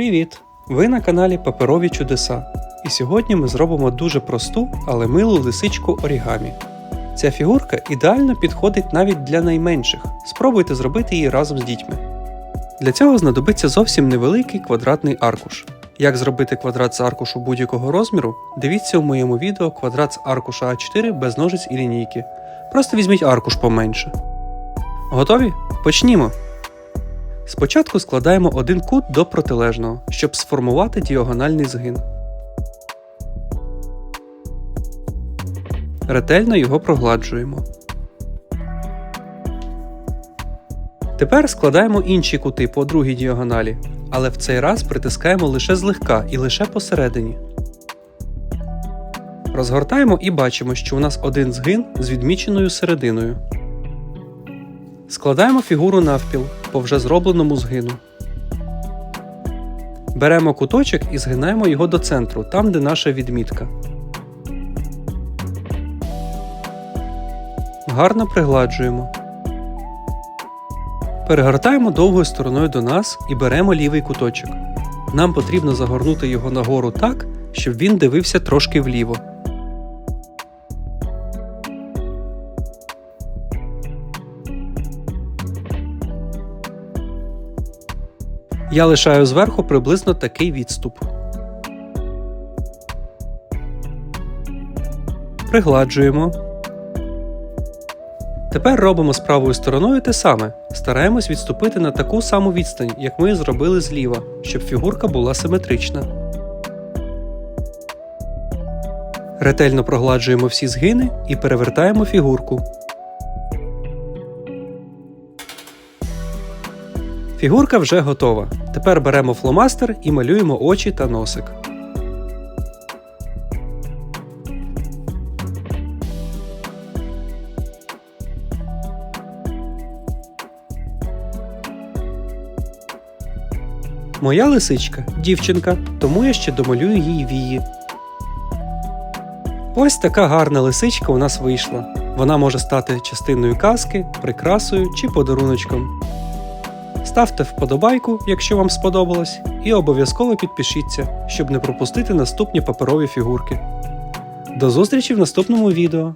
Привіт! Ви на каналі Паперові Чудеса. І сьогодні ми зробимо дуже просту, але милу лисичку орігамі. Ця фігурка ідеально підходить навіть для найменших. Спробуйте зробити її разом з дітьми. Для цього знадобиться зовсім невеликий квадратний аркуш. Як зробити квадрат з аркушу будь-якого розміру, дивіться у моєму відео квадрат з аркуша А4 без ножиць і лінійки. Просто візьміть аркуш поменше. Готові? Почнімо! Спочатку складаємо один кут до протилежного, щоб сформувати діагональний згин. Ретельно його прогладжуємо. Тепер складаємо інші кути по другій діагоналі, але в цей раз притискаємо лише злегка і лише посередині. Розгортаємо і бачимо, що у нас один згин з відміченою серединою. Складаємо фігуру навпіл по вже зробленому згину. Беремо куточок і згинаємо його до центру, там де наша відмітка. Гарно пригладжуємо. Перегортаємо довгою стороною до нас і беремо лівий куточок. Нам потрібно загорнути його нагору так, щоб він дивився трошки вліво. Я лишаю зверху приблизно такий відступ. Пригладжуємо. Тепер робимо з правою стороною те саме. Стараємось відступити на таку саму відстань, як ми зробили зліва, щоб фігурка була симетрична. Ретельно прогладжуємо всі згини і перевертаємо фігурку. Фігурка вже готова. Тепер беремо фломастер і малюємо очі та носик. Моя лисичка дівчинка, тому я ще домалюю їй вії. Ось така гарна лисичка у нас вийшла. Вона може стати частиною казки, прикрасою чи подаруночком. Ставте вподобайку, якщо вам сподобалось, і обов'язково підпишіться, щоб не пропустити наступні паперові фігурки. До зустрічі в наступному відео!